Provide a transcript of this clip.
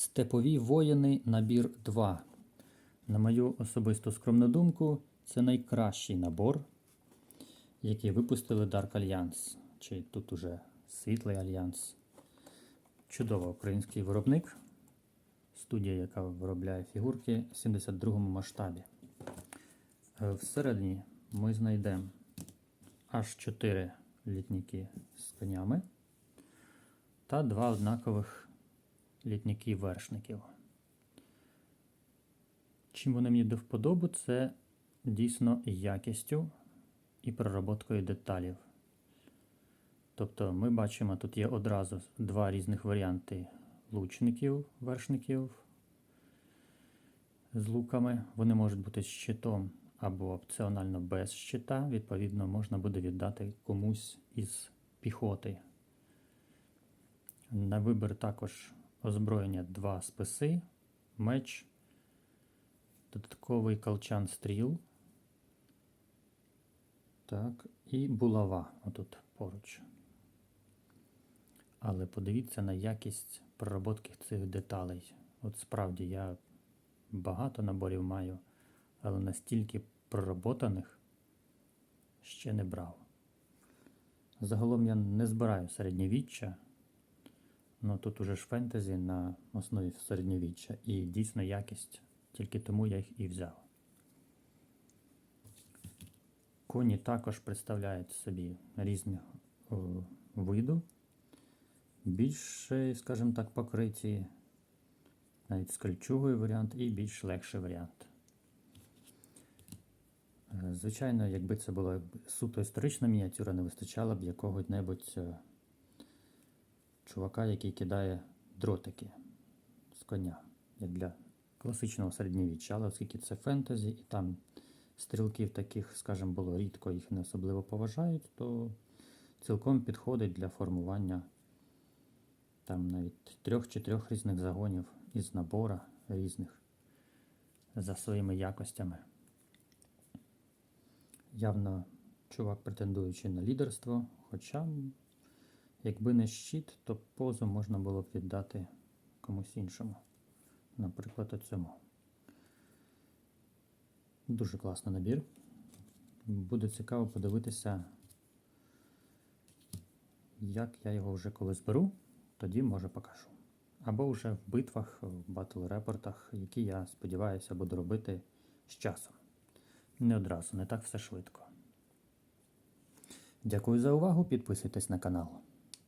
Степові воїни набір 2. На мою особисту скромну думку, це найкращий набор, який випустили Dark Alliance. Чи тут уже Світлий Альянс. Чудовий український виробник. Студія, яка виробляє фігурки в 72-му масштабі. Е, Всередині ми знайдемо аж 4 літніки з конями та два однакових літніки вершників. Чим вони мені до вподоби, це дійсно якістю і перероботкою деталів. Тобто ми бачимо, тут є одразу два різних варіанти лучників, вершників з луками. Вони можуть бути щитом або опціонально без щита. Відповідно, можна буде віддати комусь із піхоти. На вибір також озброєння два списи, меч, додатковий колчан стріл. Так, і булава отут поруч. Але подивіться на якість пророботки цих деталей. От справді я багато наборів маю, але настільки пророботаних ще не брав. Загалом я не збираю середньовіччя, але тут уже ж фентезі на основі середньовіччя і дійсно якість, тільки тому я їх і взяв. Коні також представляють собі різних виду, більш, скажімо так, покриті, навіть з кольчугою варіант і більш легший варіант. Е, Звичайно, якби це була суто історична мініатюра, не вистачало б якого-небудь е, чувака, який кидає дротики з коня, як для класичного середньовіччя, але оскільки це фентезі, і там стрілків таких, скажімо, було рідко, їх не особливо поважають, то цілком підходить для формування там навіть трьох-чотирьох різних загонів із набора різних за своїми якостями. Явно чувак претендуючи на лідерство, хоча, якби не щит, то позу можна було б віддати комусь іншому. Наприклад, оцьому. Дуже класний набір. Буде цікаво подивитися, як я його вже коли зберу, тоді може покажу. Або вже в битвах, в батл репортах, які я сподіваюся буду робити з часом. Не одразу, не так все швидко. Дякую за увагу. Підписуйтесь на канал.